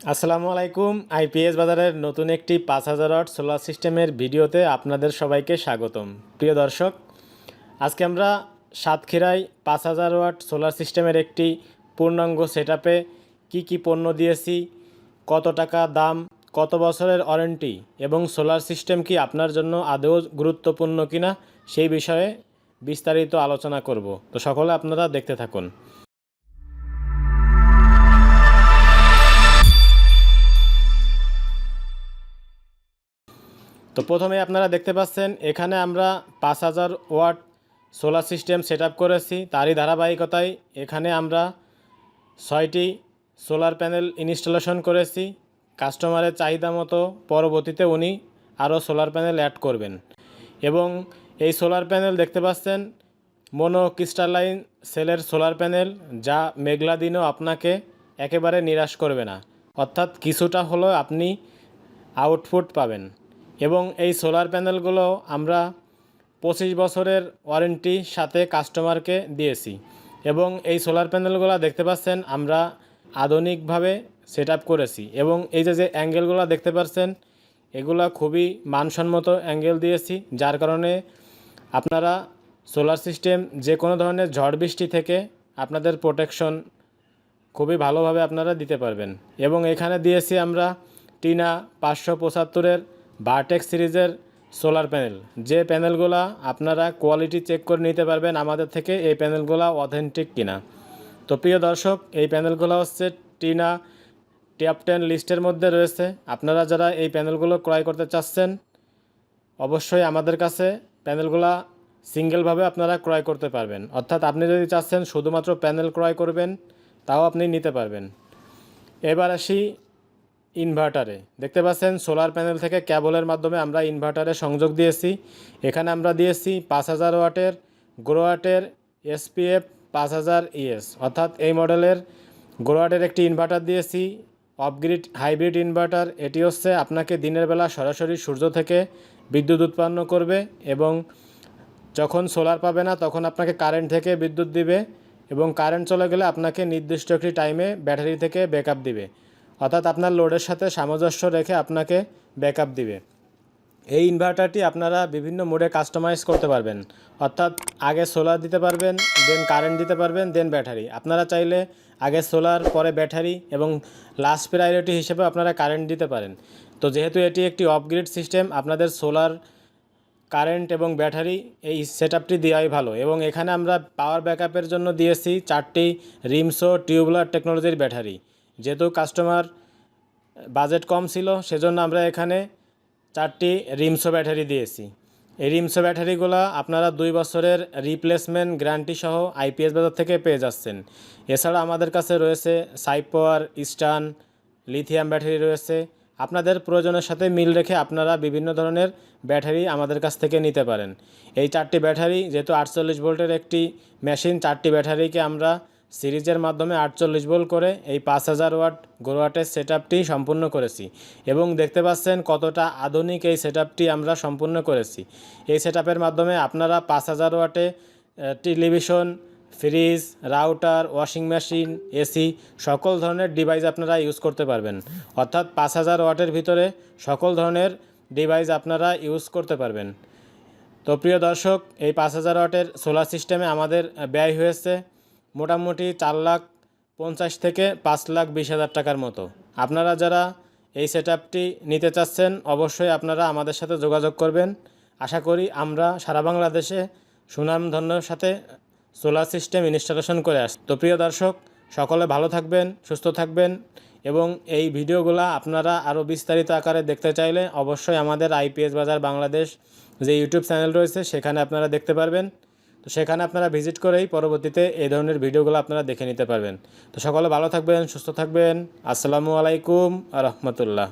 আসসালামু আলাইকুম আইপিএস বাজারের নতুন একটি পাঁচ হাজার ওয়াট সোলার সিস্টেমের ভিডিওতে আপনাদের সবাইকে স্বাগতম। প্রিয় দর্শক, আজকে আমরা সাতক্ষীরায় পাঁচ হাজার ওয়াট সোলার সিস্টেমের একটি পূর্ণাঙ্গ সেট আপে কী কী পণ্য দিয়েছি, কত টাকা দাম, কত বছরের ওয়ারেন্টি এবং সোলার সিস্টেম কি আপনার জন্য আদৌ গুরুত্বপূর্ণ কিনা সেই বিষয়ে বিস্তারিত আলোচনা করব। তো সকলে আপনারা দেখতে থাকুন। তো প্রথমে আপনারা দেখতে পাচ্ছেন, এখানে আমরা পাঁচ হাজার ওয়াট সোলার সিস্টেম সেট করেছি। তারই ধারাবাহিকতায় এখানে আমরা ছয়টি সোলার প্যানেল ইনস্টলেশন করেছি। কাস্টমারের চাহিদা মতো পরবর্তীতে উনি আরও সোলার প্যানেল অ্যাড করবেন। এবং এই সোলার প্যানেল দেখতে পাচ্ছেন, মোনো ক্রিস্টালাইন সেলের সোলার প্যানেল, যা মেঘলা দিনও আপনাকে একেবারে নিরাশ করবে না। অর্থাৎ কিছুটা হলেও আপনি আউটপুট পাবেন। এবং এই সোলার প্যানেলগুলো আমরা পঁচিশ বছরের ওয়ারেন্টি সাথে কাস্টমারকে দিয়েছি। এবং এই সোলার প্যানেলগুলো দেখতে পাচ্ছেন, আমরা আধুনিকভাবে সেট করেছি। এবং এই যে যে অ্যাঙ্গেলগুলো দেখতে পাচ্ছেন, এগুলা খুবই মানসম্মত অ্যাঙ্গেল দিয়েছি, যার কারণে আপনারা সোলার সিস্টেম যে কোনো ধরনের ঝড় বৃষ্টি থেকে আপনাদের প্রোটেকশন খুবই ভালোভাবে আপনারা দিতে পারবেন। এবং এখানে দিয়েছি আমরা টিনা পাঁচশো পঁচাত্তরের বারটেক সিরিজের সোলার প্যানেল যে প্যানেলগুলো আপনারা কোয়ালিটি চেক করে নিতে পারবেন আমাদের থেকে, এই প্যানেলগুলো অথেন্টিক কিনা। তো প্রিয় দর্শক, এই প্যানেলগুলো হচ্ছে টিনা ট্যাপ টেন লিস্টের মধ্যে রয়েছে। আপনারা যারা এই প্যানেলগুলো ক্রয় করতে চাচ্ছেন, অবশ্যই আমাদের কাছে প্যানেলগুলা সিঙ্গেলভাবে আপনারা ক্রয় করতে পারবেন। অর্থাৎ আপনি যদি চাচ্ছেন শুধুমাত্র প্যানেল ক্রয় করবেন, তাও আপনি নিতে পারবেন। এবার আসি ইনভার্টারে। দেখতে পাচ্ছেন, সোলার প্যানেল থেকে ক্যাবলের মাধ্যমে আমরা ইনভার্টারে সংযোগ দিয়েছি। এখানে আমরা দিয়েছি পাঁচ হাজার ওয়াটের গ্রোয়াটের এসপিএফ পাঁচ হাজার ইএস। অর্থাৎ এই মডেলের গ্রোয়াটের একটি ইনভার্টার দিয়েছি, অফগ্রিড, হাইব্রিড ইনভার্টার। এটি হচ্ছে আপনাকে দিনের বেলা সরাসরি সূর্য থেকে বিদ্যুৎ উৎপন্ন করবে এবং যখন সোলার পাবে না, তখন আপনাকে কারেন্ট থেকে বিদ্যুৎ দিবে এবং কারেন্ট চলে গেলে আপনাকে নির্দিষ্ট একটি টাইমে ব্যাটারি থেকে ব্যাকআপ দিবে। অর্থাৎ আপনার লোডের সাথে সামঞ্জস্য রেখে আপনাকে ব্যাকআপ দিবে। এই ইনভার্টারটি আপনারা বিভিন্ন মোডে কাস্টমাইজ করতে পারবেন। অর্থাৎ আগে সোলার দিতে পারবেন দেন কারেন্ট দিতে পারবেন দেন ব্যাটারি আপনারা চাইলে আগে সোলার পরে ব্যাটারি এবং লাস্ট প্রায়োরিটি হিসেবে আপনারা কারেন্ট দিতে পারেন। তো যেহেতু এটি একটি অফগ্রিড সিস্টেম আপনাদের সোলার কারেন্ট এবং ব্যাটারি এই সেট আপটি দেওয়াই ভালো। এবং এখানে আমরা পাওয়ার ব্যাকআপের জন্য দিয়েছি চারটি রিমসো টিউবলার টেকনোলজির ব্যাটারি যেহেতু কাস্টমার বাজেট কম ছিল, সেজন্য আমরা এখানে চারটি রিমসো ব্যাটারি দিয়েছি। এই রিমসো ব্যাটারিগুলো আপনারা দুই বছরের রিপ্লেসমেন্ট গ্যারান্টি সহ আইপিএস বাজার থেকে পেয়ে যাচ্ছেন। এছাড়া আমাদের কাছে রয়েছে সাইপাওয়ার ইস্টার্ন লিথিয়াম ব্যাটারি রয়েছে। আপনাদের প্রয়োজনের সাথে মিল রেখে আপনারা বিভিন্ন ধরনের ব্যাটারি আমাদের কাছ থেকে নিতে পারেন। এই চারটি ব্যাটারি, যেহেতু আটচল্লিশ ভোল্টের একটি মেশিন চারটি ব্যাটারিকে আমরা সিরিজের মাধ্যমে আটচল্লিশ বল করে এই পাঁচ হাজার ওয়াট গোরোয়াটের সেট সম্পূর্ণ করেছি এবং দেখতে পাচ্ছেন কতটা আধুনিক এই সেট আমরা সম্পূর্ণ করেছি। এই সেট মাধ্যমে আপনারা পাঁচ হাজার ওয়াটে television, fridge, router, washing machine, AC সকল ধরনের ডিভাইস আপনারা ইউজ করতে পারবেন। অর্থাৎ পাঁচ হাজার ওয়াটের ভিতরে সকল ধরনের ডিভাইস আপনারা ইউজ করতে পারবেন। তো প্রিয় দর্শক, এই পাঁচ হাজার ওয়াটের সোলার সিস্টেমে আমাদের ব্যয় হয়েছে মোটামুটি চার লাখ পঞ্চাশ থেকে পাঁচ লাখ বিশ হাজার টাকার মতো। আপনারা যারা এই সেট নিতে চাচ্ছেন, অবশ্যই আপনারা আমাদের সাথে যোগাযোগ করবেন। আশা করি আমরা সারা বাংলাদেশে সুনামধন্যর সাথে সোলার সিস্টেম ইনস্টলেশন করে আস তো প্রিয় দর্শক, সকলে ভালো থাকবেন, সুস্থ থাকবেন এবং এই ভিডিওগুলো আপনারা আরও বিস্তারিত আকারে দেখতে চাইলে অবশ্যই আমাদের আইপিএস বাজার বাংলাদেশ যে ইউটিউব চ্যানেল রয়েছে, সেখানে আপনারা দেখতে পারবেন। তো সেখানে আপনারা ভিজিট করেই পরবর্তীতে এই ধরনের ভিডিওগুলো আপনারা দেখে নিতে পারবেন। তো সকলে ভালো থাকবেন, সুস্থ থাকবেন। আসসালামু আলাইকুম রহমতুল্লাহ।